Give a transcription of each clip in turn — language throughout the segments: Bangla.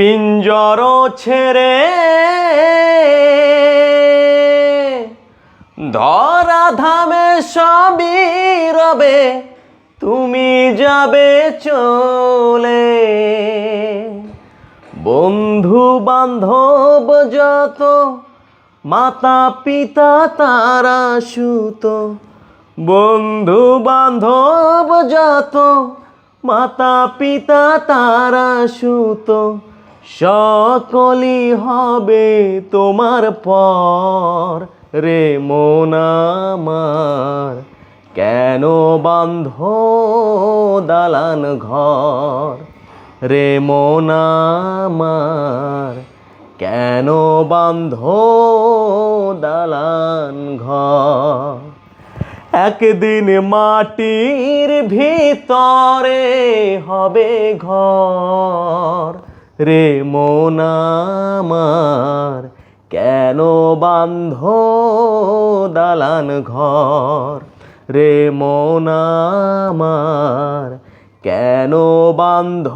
পিঞ্জর ছেড়ে ধরা ধামে সবই রবে, তুমি যাবে চলে। বন্ধু বান্ধব যত, মাতা পিতা তারা সুত। বন্ধু বান্ধব যত, মাতা পিতা তারা সুত। সকলই হবে তোমার পর রে মন আমার। কেন বান্ধ দালান ঘর রে মন আমার? কেন বান্ধ দালান ঘর? একদিন মাটির ভিতরে হবে ঘর। রে মন আমার, কেন বান্ধ দালান ঘর? রে মন আমার, কেন বান্ধ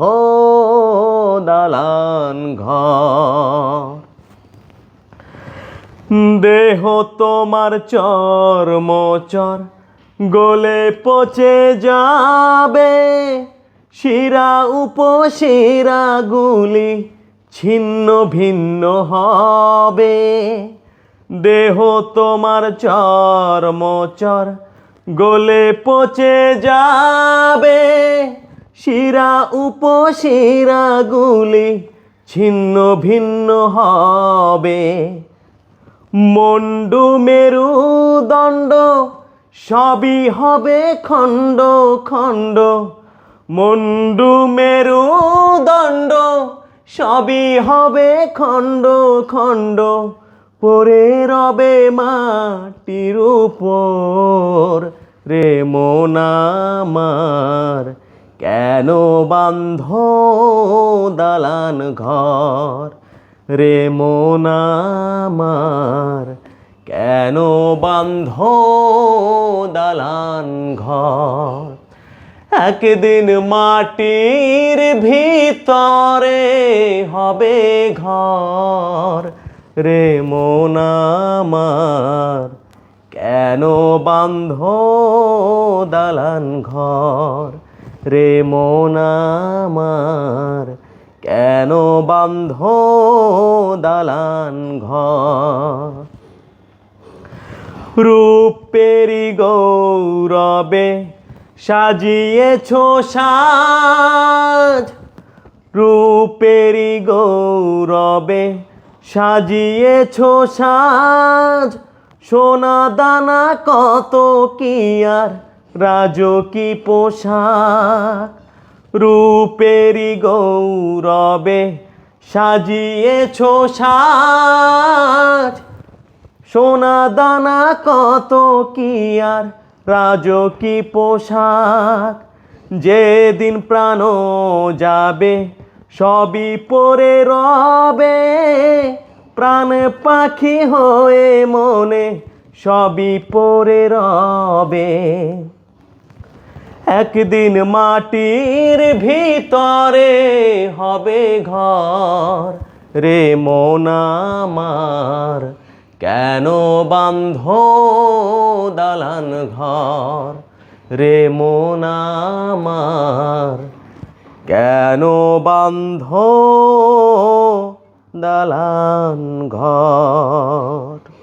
দালান ঘর? দেহ তোমার চর গলে পচে যাবে। শিরা উপশিরা গুলি ছিন্ন ভিন্ন হবে। দেহ তোমার চর্ম চর গলে পচে যাবে। শিরা উপশিরা গুলি ছিন্ন ভিন্ন হবে। মন্ডু মেরু দণ্ড সবই হবে খণ্ড খণ্ড। মন্ডু মেরু দণ্ড, সবই হবে খণ্ড খণ্ড। পরে রবে মাটির উপর, রে মোনামার কেন বান্ধ দালান ঘর? রে মোনামার কেন বান্ধ দালান ঘর? একদিন মাটির ভিতরে হবে ঘর। রে মোনামার কেন বান্ধ দালান ঘর? রে মোনামার কেন বান্ধ দালান ঘর? রূপেরি গৌরবে সাজিয়েছ সাজ রূপেরি গৌরবে সাজিয়েছ সাজ। সোনা দানা কত কি আর, রাজকি পোশাক। রূপেরি গৌরবে সাজিয়েছ সাজ। সোনা দানা কত কি আর রাজকি পোশাক? যেদিন প্রাণ যাবে, সবই পরে রবে। প্রাণ পাখি হয়ে মনে, সবই পরে রবে। একদিন মাটির ভিতরে হবে ঘর রে মোনামার কেন বান্ধ দালান ঘর রে মোনামার কেন বান্ধ দালান ঘর?